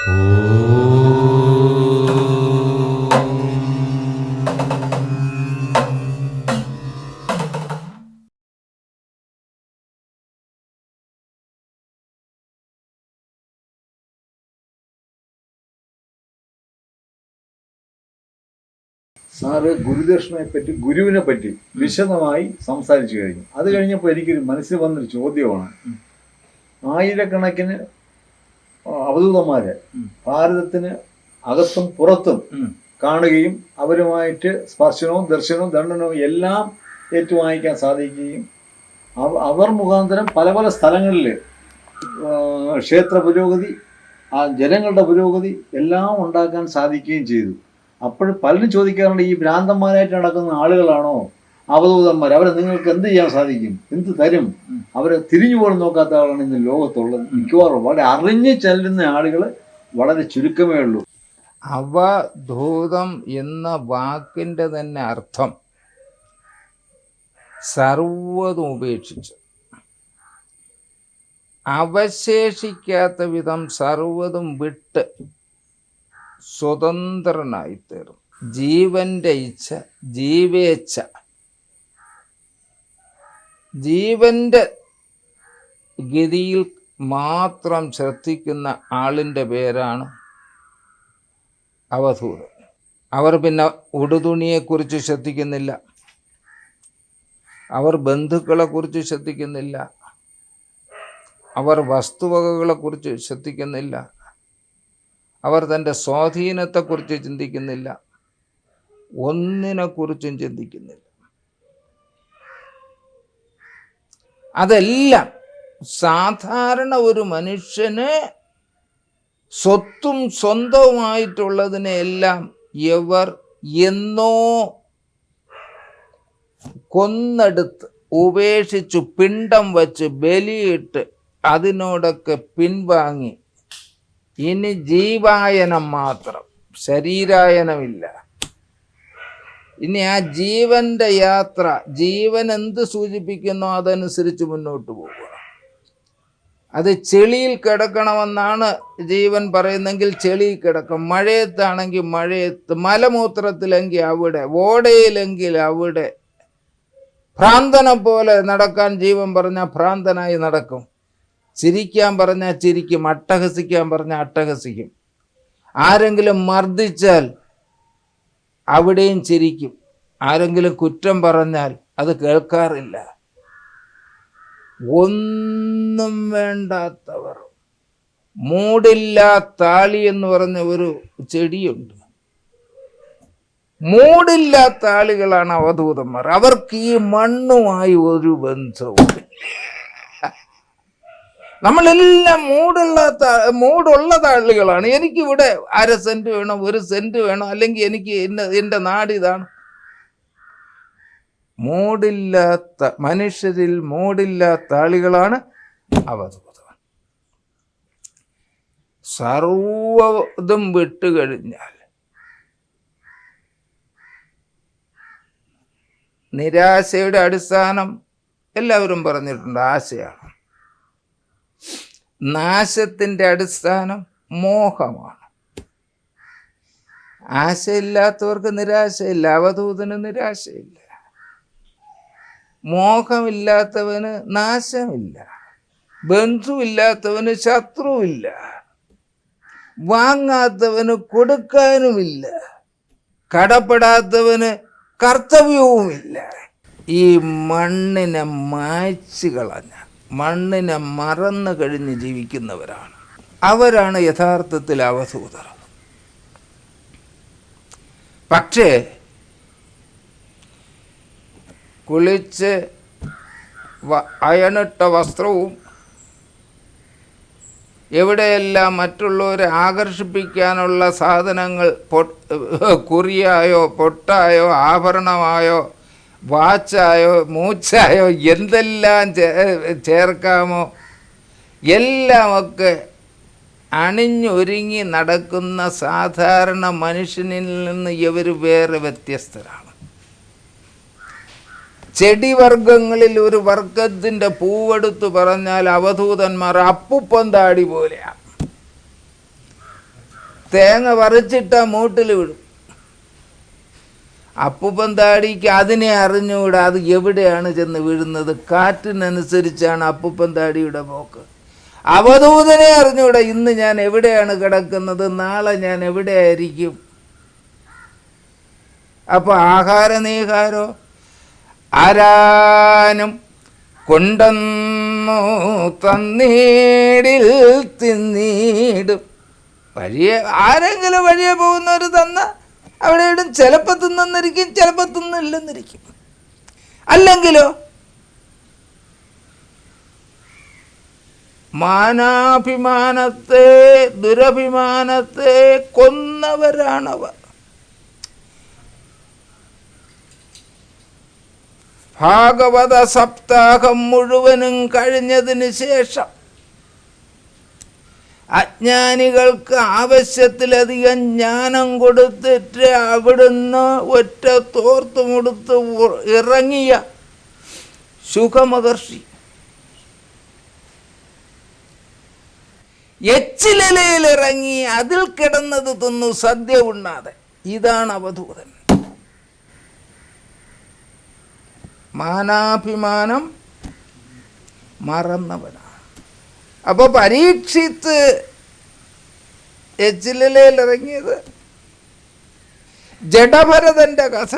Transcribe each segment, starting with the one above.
Sir ഗുരുദക്ഷിണയെ പറ്റി ഗുരുവിനെ പറ്റി വിശദമായി സംസാരിച്ചു കഴിഞ്ഞു. അത് കഴിഞ്ഞപ്പോൾ എനിക്കൊരു മനസ്സിൽ വന്നൊരു ചോദ്യമാണ്. ആയിരക്കണക്കിന് അവധൂതന്മാരെ. ഭാരതത്തിന് അകത്തും പുറത്തും കാണുകയും അവരുമായിട്ട് സ്പർശനവും ദർശനവും ദണ്ഡനവും എല്ലാം ഏറ്റുവാങ്ങിക്കാൻ സാധിക്കുകയും അവ- അവർ മുഖാന്തരം പല പല സ്ഥലങ്ങളിൽ ക്ഷേത്ര പുരോഗതി ആ ജനങ്ങളുടെ പുരോഗതി എല്ലാം ഉണ്ടാക്കാൻ സാധിക്കുകയും ചെയ്തു. അപ്പോൾ പലരും ചോദിക്കാറുണ്ട് ഈ ഭ്രാന്തന്മാരായിട്ട് നടക്കുന്ന ആളുകളാണോ? അവധൂതന്മാർ അവരെ നിങ്ങൾക്ക് എന്ത് ചെയ്യാൻ സാധിക്കും? എന്ത് തരും? അവർ അവരെ തിരിഞ്ഞു പോലും നോക്കാത്ത ആളാണ് ഇന്ന് ലോകത്തുള്ളത്. മിക്കവാറും വളരെ അറിഞ്ഞ് ചെല്ലുന്ന ആളുകൾ വളരെ ചുരുക്കമേ ഉള്ളൂ. അവധൂതം എന്ന വാക്കിന്റെ തന്നെ അർത്ഥം സർവതും ഉപേക്ഷിച്ച് അവശേഷിക്കാത്ത വിധം സർവതും വിട്ട് സ്വതന്ത്രനായി ജീവന്റെ ജീവന്റെ ഇച്ഛ ജീവേച്ഛ. ജീവന്റെ ഗതിയിൽ മാത്രം ശ്രദ്ധിക്കുന്ന ആളിന്റെ പേരാണ് അവധൂത് അവർ പിന്നെ ഉടുതുണിയെക്കുറിച്ച് ശ്രദ്ധിക്കുന്നില്ല. അവർ ബന്ധുക്കളെക്കുറിച്ച് ശ്രദ്ധിക്കുന്നില്ല. അവർ വസ്തുവകകളെക്കുറിച്ച് ശ്രദ്ധിക്കുന്നില്ല. അവർ തന്റെ സ്വാധീനത്തെക്കുറിച്ച് ചിന്തിക്കുന്നില്ല. ഒന്നിനെക്കുറിച്ചും ചിന്തിക്കുന്നില്ല. അതെല്ലാം സാധാരണ ഒരു മനുഷ്യന് സ്വത്തും സ്വന്തവുമായിട്ടുള്ളതിനെല്ലാം എവർ എന്നോ കൊന്നെടുത്ത് ഉപേക്ഷിച്ചു പിണ്ടം വച്ച് ബലിയിട്ട് അതിനോടൊക്കെ പിൻവാങ്ങി. ഇനി ജീവായനം മാത്രം. ശരീരായനമില്ല. ഇനി ആ ജീവന്റെ യാത്ര ജീവൻ എന്ത് സൂചിപ്പിക്കുന്നോ അതനുസരിച്ച് മുന്നോട്ട് പോവുക അത് ചെളിയിൽ കിടക്കണമെന്നാണ് ജീവൻ പറയുന്നെങ്കിൽ ചെളിയിൽ കിടക്കും. മഴയത്താണെങ്കിൽ മഴയത്ത് മലമൂത്രത്തിലെങ്കിൽ അവിടെ ഓടയിലെങ്കിൽ അവിടെ. ഭ്രാന്തനെ പോലെ നടക്കാൻ ജീവൻ പറഞ്ഞാൽ ഭ്രാന്തനായി നടക്കും. ചിരിക്കാൻ പറഞ്ഞാൽ ചിരിക്കും. അട്ടഹസിക്കാൻ പറഞ്ഞാൽ അട്ടഹസിക്കും. ആരെങ്കിലും മർദ്ദിച്ചാൽ അവിടെയും ചിരിക്കും. ആരെങ്കിലും കുറ്റം പറഞ്ഞാൽ അത് കേൾക്കാറില്ല. ഒന്നും വേണ്ടാത്തവർ. മൂടില്ലാത്താളി എന്ന് പറഞ്ഞ ഒരു ചെടിയുണ്ട്. മൂടില്ലാത്ത ആളുകളാണ് അവധൂതന്മാർ. അവർക്ക് ഈ മണ്ണുമായി ഒരു ബന്ധവും നമ്മളെല്ലാം മൂടുള്ള മൂടുള്ള താളുകളാണ് എനിക്കിവിടെ അര സെന്റ് വേണം ഒരു സെന്റ് വേണം അല്ലെങ്കിൽ എനിക്ക് എന്റെ നാട് ഇതാണ്. മൂടില്ലാത്ത മനുഷ്യരിൽ മൂടില്ലാത്ത ആളുകളാണ് അവധൂതം സർവതും വിട്ടുകഴിഞ്ഞാൽ നിരാശയുടെ അടിസ്ഥാനം എല്ലാവരും പറഞ്ഞിട്ടുണ്ട് ആശയാണ്. നാശത്തിന്റെ അടിസ്ഥാനം മോഹമാണ്. ആശയില്ലാത്തവർക്ക് നിരാശയില്ല അവധൂതന് നിരാശയില്ല. മോഹമില്ലാത്തവന് നാശമില്ല ബന്ധുവില്ലാത്തവന് ശത്രുവില്ല വാങ്ങാത്തവന് കൊടുക്കാനുമില്ല കടപ്പെടാത്തവന് കർത്തവ്യവുമില്ല. ഈ മണ്ണിനെ മായ്ച്ചു കളഞ്ഞ മണ്ണിനെ മറന്നു കഴിഞ്ഞ് ജീവിക്കുന്നവരാണ്. അവരാണ് യഥാർത്ഥത്തിൽ അവധൂതർ. പക്ഷേ കുളിച്ച് അയണിട്ട വസ്ത്രവും എവിടെയെല്ലാം മറ്റുള്ളവരെ ആകർഷിപ്പിക്കാനുള്ള സാധനങ്ങൾ പൊ- കുറിയായോ പൊട്ടായോ ആഭരണമായോ വാച്ചായോ മൂച്ചായോ എന്തെല്ലാം ചേർക്കാമോ? എല്ലാമൊക്കെ അണിഞ്ഞൊരുങ്ങി നടക്കുന്ന സാധാരണ മനുഷ്യനിൽ നിന്ന് ഇവർ വേറെ വ്യത്യസ്തരാണ്. ചെടിവർഗങ്ങളിൽ ഒരു വർഗത്തിന്റെ പൂവെടുത്തു പറഞ്ഞാൽ അവധൂതന്മാർ അപ്പുപ്പം താടി പോലെയാണ്. തേങ്ങ വറിച്ചിട്ട മൂട്ടിൽ വിടും. അപ്പൂപ്പൻ താടിക്ക് അതിനെ അറിഞ്ഞുകൂടാ അത് എവിടെയാണ് ചെന്ന് വീഴുന്നത്? കാറ്റിനനുസരിച്ചാണ് അപ്പുപ്പന്താടിയുടെ പോക്ക്. അവധൂതനെ അറിഞ്ഞുകൂടാ ഇന്ന് ഞാൻ എവിടെയാണ് കിടക്കുന്നത്? നാളെ ഞാൻ എവിടെയായിരിക്കും? അപ്പോൾ ആഹാര നീഹാരോ ആരാനും കൊണ്ടെന്നു തന്നീടിൽ തിന്നീടും. വഴിയെ ആരെങ്കിലും വഴിയെ പോകുന്നവർ തന്ന? അവിടെ ഇടും ചിലപ്പോൾ തിന്നെന്നിരിക്കും ചിലപ്പോൾ തിന്നില്ലെന്നിരിക്കും. അല്ലെങ്കിലോ? മാനാഭിമാനത്തെ ദുരഭിമാനത്തെ കൊന്നവരാണവർ. ഭാഗവത സപ്താഹം മുഴുവനും കഴിഞ്ഞതിന് ശേഷം അജ്ഞാനികൾക്ക് ആവശ്യത്തിലധികം ജ്ഞാനം കൊടുത്തിട്ട് അവിടുന്ന് ഒറ്റ തോർത്തുമുടുത്ത് കൊടുത്ത് ഇറങ്ങിയ സുഖമഹർഷി എച്ചിലയിൽ ഇറങ്ങി അതിൽ കിടന്നത് തിന്നു സദ്യ ഉണ്ണാതെ. ഇതാണ് അവധൂതൻ. മാനാഭിമാനം മറന്നവനാണ്. അപ്പോൾ പരീക്ഷിത്ത് എച്ചിലയിൽ ഇറങ്ങിയത് ജഡഭരതന്റെ കഥ.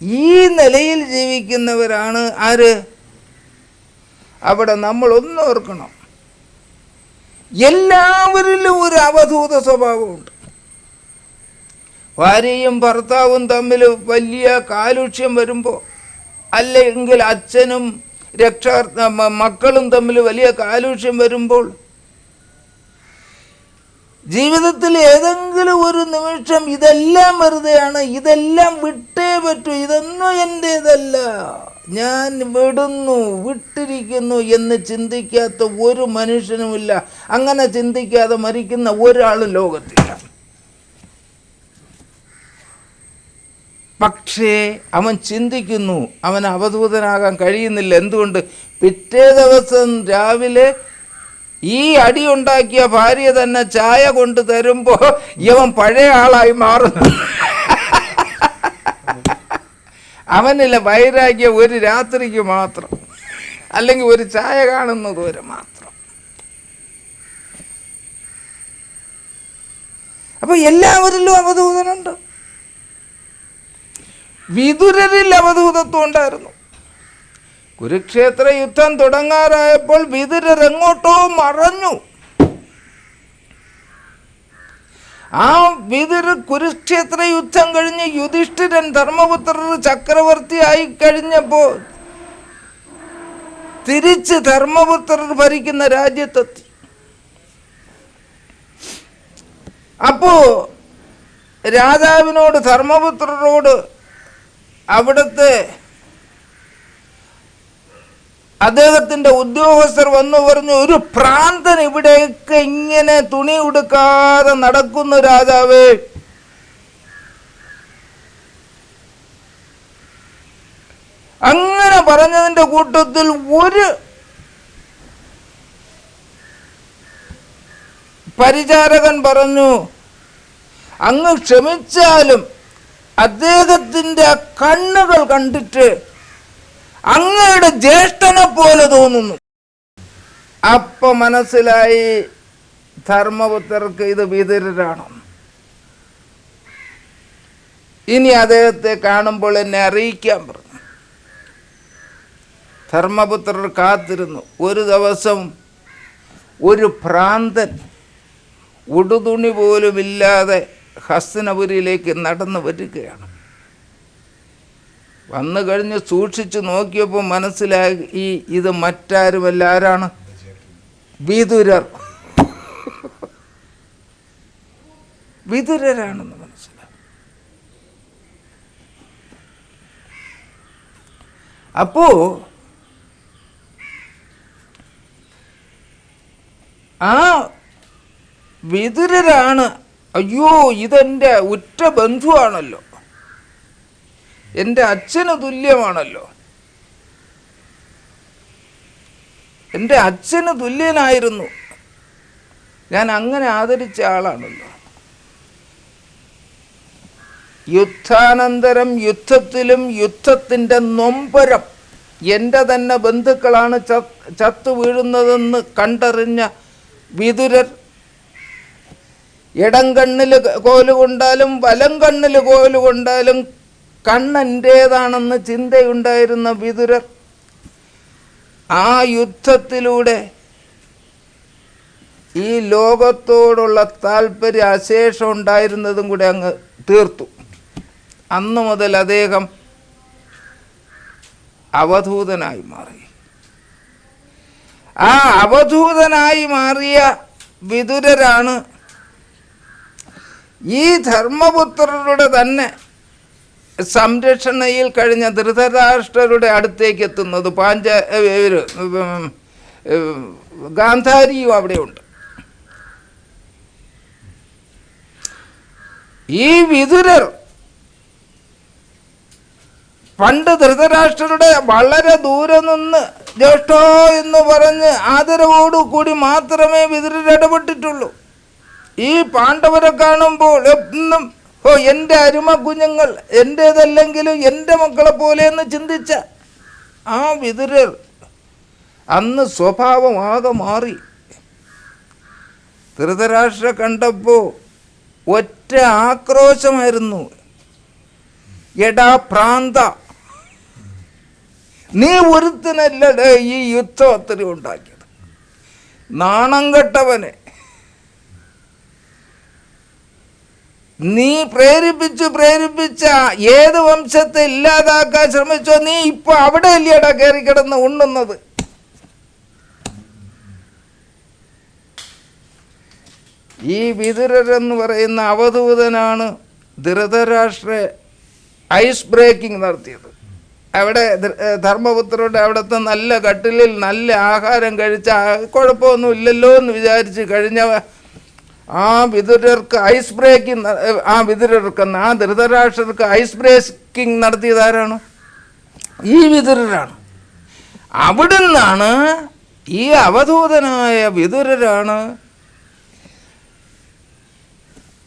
ഈ നിലയിൽ ജീവിക്കുന്നവരാണ് ആര്? അവിടെ നമ്മൾ ഒന്നോർക്കണം എല്ലാവരിലും ഒരു അവധൂത സ്വഭാവമുണ്ട്. ഭാര്യയും ഭർത്താവും തമ്മിൽ വലിയ കാലുഷ്യം വരുമ്പോൾ അല്ലെങ്കിൽ അച്ഛനും രക്ഷാ മക്കളും തമ്മിൽ വലിയ കാലുഷ്യം വരുമ്പോൾ ജീവിതത്തിൽ ഏതെങ്കിലും ഒരു നിമിഷം ഇതെല്ലാം വെറുതെയാണ് ഇതെല്ലാം വിട്ടേ പറ്റൂ ഇതൊന്നും എന്റേതല്ല. ഞാൻ വിടുന്നു വിട്ടിരിക്കുന്നു എന്ന് ചിന്തിക്കാത്ത ഒരു മനുഷ്യനുമില്ല. അങ്ങനെ ചിന്തിക്കാതെ മരിക്കുന്ന ഒരാളും ലോകത്തില്ല. പക്ഷേ അവൻ ചിന്തിക്കുന്നു അവൻ അവധൂതനാകാൻ കഴിയുന്നില്ല. എന്തുകൊണ്ട്? പിറ്റേ ദിവസം രാവിലെ ഈ അടി ഉണ്ടാക്കിയ ഭാര്യ തന്നെ ചായ കൊണ്ട് തരുമ്പോൾ ഇവൻ പഴയ ആളായി മാറുന്നു. അവനില്ല വൈരാഗ്യം ഒരു രാത്രിക്ക് മാത്രം അല്ലെങ്കിൽ ഒരു ചായ കാണുന്നത് വരെ മാത്രം. അപ്പൊ എല്ലാവരിലും അവധൂതനുണ്ട്. വിതുരരിൽ അവധൂതത്വം ഉണ്ടായിരുന്നു കുരുക്ഷേത്ര യുദ്ധം തുടങ്ങാറായപ്പോൾ വിതുരർ എങ്ങോട്ടോ മറഞ്ഞു. ആ വിതുര കുരുക്ഷേത്ര യുദ്ധം കഴിഞ്ഞ് യുധിഷ്ഠിരൻ ധർമ്മപുത്രർ ചക്രവർത്തിയായി കഴിഞ്ഞപ്പോൾ തിരിച്ച് ധർമ്മപുത്രർ ഭരിക്കുന്ന രാജ്യത്തെത്തി. അപ്പോ രാജാവിനോട് ധർമ്മപുത്രരോട് അവിടുത്തെ അദ്ദേഹത്തിന്റെ ഉദ്യോഗസ്ഥർ വന്നു പറഞ്ഞു ഒരു പ്രാന്തൻ ഇവിടേക്ക് ഇങ്ങനെ തുണി ഉടുക്കാതെ നടക്കുന്നു രാജാവേ. അങ്ങനെ പറഞ്ഞതിന്റെ കൂട്ടത്തിൽ ഒരു പരിചാരകൻ പറഞ്ഞു അങ്ങ് ക്ഷമിച്ചാലും അദ്ദേഹത്തിന്റെ കണ്ണുകൾ കണ്ടിട്ട് അങ്ങയുടെ ജ്യേഷ്ഠനെ പോലെ തോന്നുന്നു. അപ്പൊ മനസ്സിലായി ധർമ്മപുത്രർക്ക് ഇത് വിതുരരാണ് ഇനി അദ്ദേഹത്തെ കാണുമ്പോൾ എന്നെ അറിയിക്കാൻ പറഞ്ഞു. ധർമ്മപുത്രർ കാത്തിരുന്നു. ഒരു ദിവസം ഒരു ഭ്രാന്തൻ ഉടുതുണി പോലും ഇല്ലാതെ ഹസ്തനപുരിയിലേക്ക് നടന്നു വരികയാണ്. വന്നു കഴിഞ്ഞ് സൂക്ഷിച്ചു നോക്കിയപ്പോൾ മനസ്സിലായി ഈ ഇത് മറ്റാരുമല്ല. ആരാണ്? വിതുരർ. വിതുരരാണെന്ന് മനസ്സിലായി. അപ്പോ ആ വിതുരരാണ് അയ്യോ ഇതെന്റെ ഉറ്റ ബന്ധുവാണല്ലോ. എന്റെ അച്ഛന് തുല്യമാണല്ലോ. എന്റെ അച്ഛന് തുല്യനായിരുന്നു. ഞാൻ അങ്ങനെ ആദരിച്ച ആളാണല്ലോ. യുദ്ധാനന്തരം യുദ്ധത്തിലും യുദ്ധത്തിന്റെ നൊമ്പരം എന്റെ തന്നെ ബന്ധുക്കളാണ് ചത്ത് ചത്തു വീഴുന്നതെന്ന് കണ്ടറിഞ്ഞ വിതുരർ ഇടം കണ്ണിൽ കോൽ കൊണ്ടാലും വലം കണ്ണിൽ കോൽ കൊണ്ടാലും കണ്ണെന്റേതാണെന്ന് ചിന്തയുണ്ടായിരുന്ന വിതുരർ ആ യുദ്ധത്തിലൂടെ ഈ ലോകത്തോടുള്ള താല്പര്യം അശേഷം ഉണ്ടായിരുന്നതും കൂടെ അങ്ങ് തീർത്തു. അന്നു മുതൽ അദ്ദേഹം അവധൂതനായി മാറി. ആ അവധൂതനായി മാറിയ വിതുരരാണ് ഈ ധർമ്മപുത്രരുടെ തന്നെ സംരക്ഷണയിൽ കഴിഞ്ഞ ധൃതരാഷ്ട്രരുടെ അടുത്തേക്ക് എത്തുന്നത് പാഞ്ച ഗാന്ധാരിയും അവിടെയുണ്ട് ഈ വിതുരർ പണ്ട് ധൃതരാഷ്ട്രരുടെ വളരെ ദൂരെ നിന്ന് ജ്യേഷ്ഠോ എന്ന് പറഞ്ഞ് ആദരവോടുകൂടി മാത്രമേ വിതുരർ ഇടപെട്ടിട്ടുള്ളൂ. ഈ പാണ്ഡവരെ കാണുമ്പോൾ എന്നും ഓ എന്റെ അരുമ കുഞ്ഞുങ്ങൾ എന്റേതല്ലെങ്കിലും എന്റെ മക്കളെ പോലെ എന്ന് ചിന്തിച്ച ആ വിതുരർ അന്ന് സ്വഭാവമാകെ മാറി. ധൃതരാഷ്ട്ര കണ്ടപ്പോൾ ഒറ്റ ആക്രോശമായിരുന്നു. എടാ പ്രാന്ത നീ ഒരുത്തിനല്ലടേ ഈ യുദ്ധം അത്രയും ഉണ്ടാക്കിയത്. നാണം കെട്ടവനെ നീ പ്രേരിപ്പിച്ചു പ്രേരിപ്പിച്ച ഏത് വംശത്തെ ഇല്ലാതാക്കാൻ ശ്രമിച്ചോ നീ ഇപ്പൊ അവിടെ അല്ലടാ കയറി കിടന്ന് ഉണ്ണുന്നത്? ഈ വിതുരരെന്ന് പറയുന്ന അവധൂതനാണ് ധൃതരാഷ്ട്ര ഐസ് ബ്രേക്കിംഗ് നടത്തിയത്. അവിടെ ധർമ്മപുത്രരുടെ അവിടുത്തെ നല്ല കട്ടിലിൽ നല്ല ആഹാരം കഴിച്ച കുഴപ്പമൊന്നും ഇല്ലല്ലോ എന്ന് വിചാരിച്ച് കഴിഞ്ഞ ആ വിതുരർക്ക് ഐസ് ബ്രേക്കിംഗ് ആ വിദുരർക്ക് ആ ധൃതരാഷ്ട്രർക്ക് ഐസ് ബ്രേക്കിംഗ് നടത്തിയത് ആരാണ്? ഈ വിതുരരാണ്. അവിടുന്നാണ് ഈ അവധൂതനായ വിതുരരാണ്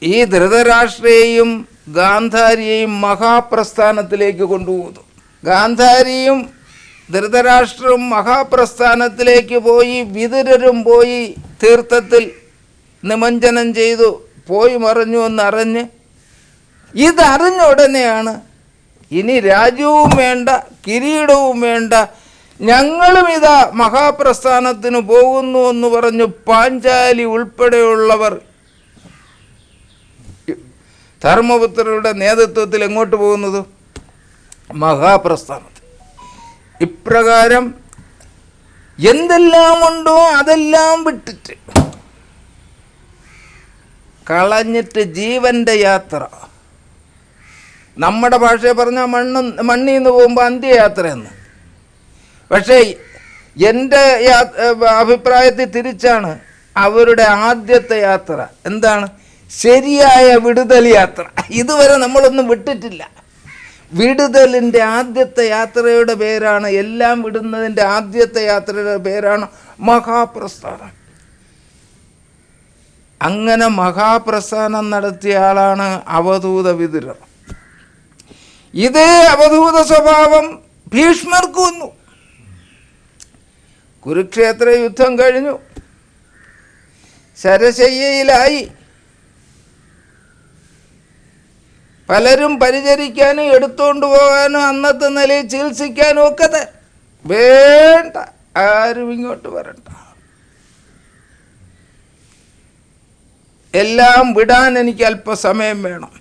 ഈ ധൃതരാഷ്ട്രയെയും ഗാന്ധാരിയെയും മഹാപ്രസ്ഥാനത്തിലേക്ക് കൊണ്ടുപോകുന്നു ഗാന്ധാരിയും ധൃതരാഷ്ട്രവും മഹാപ്രസ്ഥാനത്തിലേക്ക് പോയി വിതുരരും പോയി തീർത്ഥത്തിൽ നിമഞ്ജനം ചെയ്തു പോയി മറഞ്ഞു എന്നറിഞ്ഞ്. ഇതറിഞ്ഞ ഉടനെയാണ് ഇനി രാജ്യവും വേണ്ട കിരീടവും വേണ്ട ഞങ്ങളും ഇതാ മഹാപ്രസ്ഥാനത്തിന് പോകുന്നു എന്ന് പറഞ്ഞു പാഞ്ചാലി ഉൾപ്പെടെയുള്ളവർ ധർമ്മപുത്രരുടെ നേതൃത്വത്തിൽ എങ്ങോട്ട് പോകുന്നത്? മഹാപ്രസ്ഥാനത്തിൽ ഇപ്രകാരം എന്തെല്ലാമുണ്ടോ അതെല്ലാം വിട്ടിട്ട് കളഞ്ഞിട്ട് ജീവന്റെ യാത്ര. നമ്മുടെ ഭാഷയെ പറഞ്ഞാൽ മണ്ണ് മണ്ണിൽ നിന്ന് പോകുമ്പോൾ അന്ത്യയാത്ര എന്ന് പക്ഷേ എന്റെ യാ- അഭിപ്രായത്തിൽ തിരിച്ചാണ് അവരുടെ ആദ്യത്തെ യാത്ര. എന്താണ്? ശരിയായ വിടുതൽ യാത്ര. ഇതുവരെ നമ്മളൊന്നും വിട്ടിട്ടില്ല. വിടുതലിന്റെ ആദ്യത്തെ യാത്രയുടെ പേരാണ് എല്ലാം വിടുന്നതിന്റെ ആദ്യത്തെ യാത്രയുടെ പേരാണ് മഹാപ്രസ്ഥാനം. അങ്ങനെ മഹാപ്രസ്ഥാനം നടത്തിയ ആളാണ് അവധൂത വിതുരർ ഇതേ അവധൂത സ്വഭാവം ഭീഷ്മർക്ക് വന്നു. കുരുക്ഷേത്ര യുദ്ധം കഴിഞ്ഞു. ശരശയ്യയിലായി. പലരും പരിചരിക്കാനും എടുത്തുകൊണ്ട് പോകാനും അന്നത്തെ നിലയിൽ ചികിത്സിക്കാനും ഒക്കെ വേണ്ട. ആരും ഇങ്ങോട്ട് വരണ്ട. എല്ലാം വിടാൻ എനിക്ക് അല്പസമയം വേണം.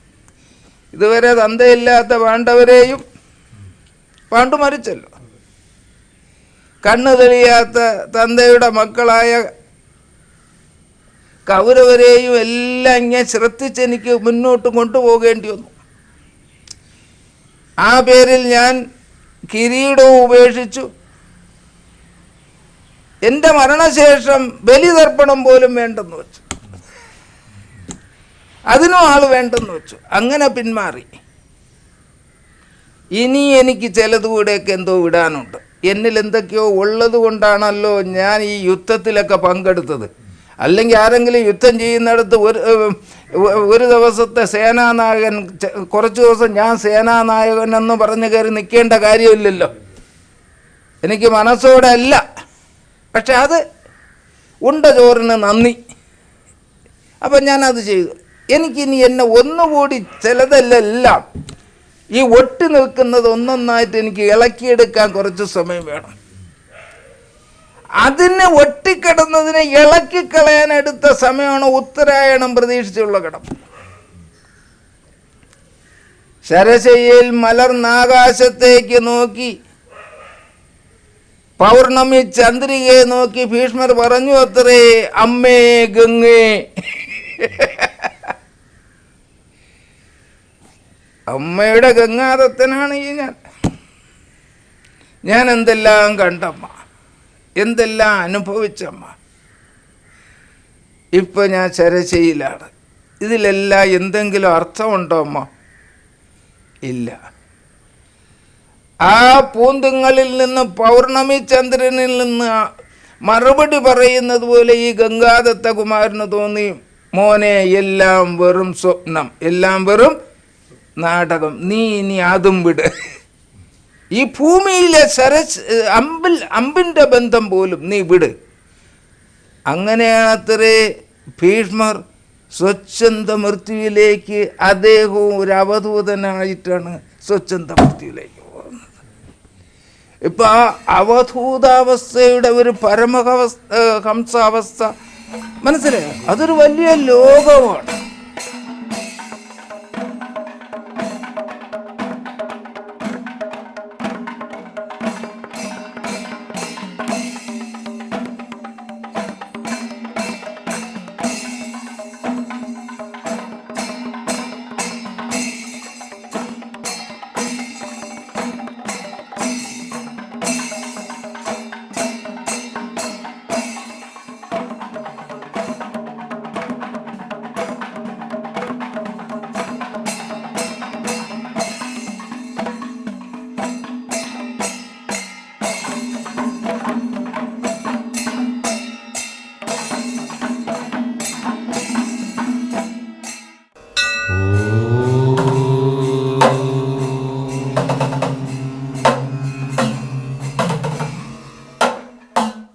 ഇതുവരെ തന്തയില്ലാത്ത പാണ്ഡവരെയും പാണ്ഡു മരിച്ചല്ലോ. കണ്ണു തെളിയാത്ത തന്തയുടെ മക്കളായ കൗരവരെയും എല്ലാം ഞാൻ ശ്രദ്ധിച്ച് എനിക്ക് മുന്നോട്ട് കൊണ്ടുപോകേണ്ടി വന്നു. ആ പേരിൽ ഞാൻ കിരീടവും ഉപേക്ഷിച്ചു. എന്റെ മരണശേഷം ബലിതർപ്പണം പോലും വേണ്ടെന്ന് വെച്ചു. അതിനും ആൾ വേണ്ടെന്ന് വെച്ചു. അങ്ങനെ പിന്മാറി. ഇനി എനിക്ക് ചിലത് കൂടെയൊക്കെ എന്തോ വിടാനുണ്ട്. എന്നിൽ എന്തൊക്കെയോ ഉള്ളത് കൊണ്ടാണല്ലോ ഞാൻ ഈ യുദ്ധത്തിലൊക്കെ പങ്കെടുത്തത്. അല്ലെങ്കിൽ ആരെങ്കിലും യുദ്ധം ചെയ്യുന്നിടത്ത് ഒരു ഒരു ദിവസത്തെ സേനാനായകൻ കുറച്ച് ദിവസം ഞാൻ സേനാനായകൻ എന്ന് പറഞ്ഞു കയറി നിൽക്കേണ്ട കാര്യമില്ലല്ലോ. എനിക്ക് മനസ്സോടെ അല്ല. പക്ഷെ അത് ഉണ്ട ചോറിന് നന്ദി. അപ്പം ഞാനത് ചെയ്തു. എനിക്കിനി എന്നെ ഒന്നുകൂടി ചിലതല്ലെല്ലാം. ഈ ഒട്ടി നിൽക്കുന്നത് ഒന്നൊന്നായിട്ട് എനിക്ക് ഇളക്കിയെടുക്കാൻ കുറച്ച് സമയം വേണം. അതിനെ ഒട്ടിക്കിടന്നതിനെ ഇളക്കിക്കളയാൻ എടുത്ത സമയമാണ് ഉത്തരായണം പ്രതീക്ഷിച്ചുള്ള കിടപ്പ് ശരശയിൽ മലർന്നാകാശത്തേക്ക് നോക്കി പൗർണമി ചന്ദ്രികയെ നോക്കി ഭീഷ്മർ പറഞ്ഞു അത്രേ അമ്മേ ഗംഗേ. അമ്മയുടെ ഗംഗാദത്തനാണ് ഈ ഞാൻ. ഞാൻ എന്തെല്ലാം കണ്ടമ്മ എന്തെല്ലാം അനുഭവിച്ചമ്മ. ഇപ്പൊ ഞാൻ ചരശയിലാണ് ഇതിലെല്ലാം എന്തെങ്കിലും അർത്ഥമുണ്ടോ അമ്മ ഇല്ല. ആ പൂന്തുങ്ങളിൽ നിന്ന് പൗർണമി ചന്ദ്രനിൽ നിന്ന് മറുപടി പറയുന്നത് പോലെ ഈ ഗംഗാദത്ത കുമാരന് തോന്നി മോനെ എല്ലാം വെറും സ്വപ്നം എല്ലാം വെറും നാടകം നീ ഇനി അതും വിട്. ഈ ഭൂമിയിലെ സരസ് അമ്പിൽ അമ്പിന്റെ ബന്ധം പോലും നീ വിട്. അങ്ങനെയാണത്രേ ഭീഷ്മർ സ്വച്ഛന്ത മൃത്യുവിലേക്ക് അദ്ദേഹവും ഒരു അവധൂതനായിട്ടാണ് സ്വച്ഛന്ത മൃത്യുവിലേക്ക് പോകുന്നത്. ഇപ്പം ആ അവധൂതാവസ്ഥയുടെ ഒരു പരമഹവസ്ഥ ഹംസാവസ്ഥ മനസ്സിലായോ? അതൊരു വലിയ ലോകമാണ്.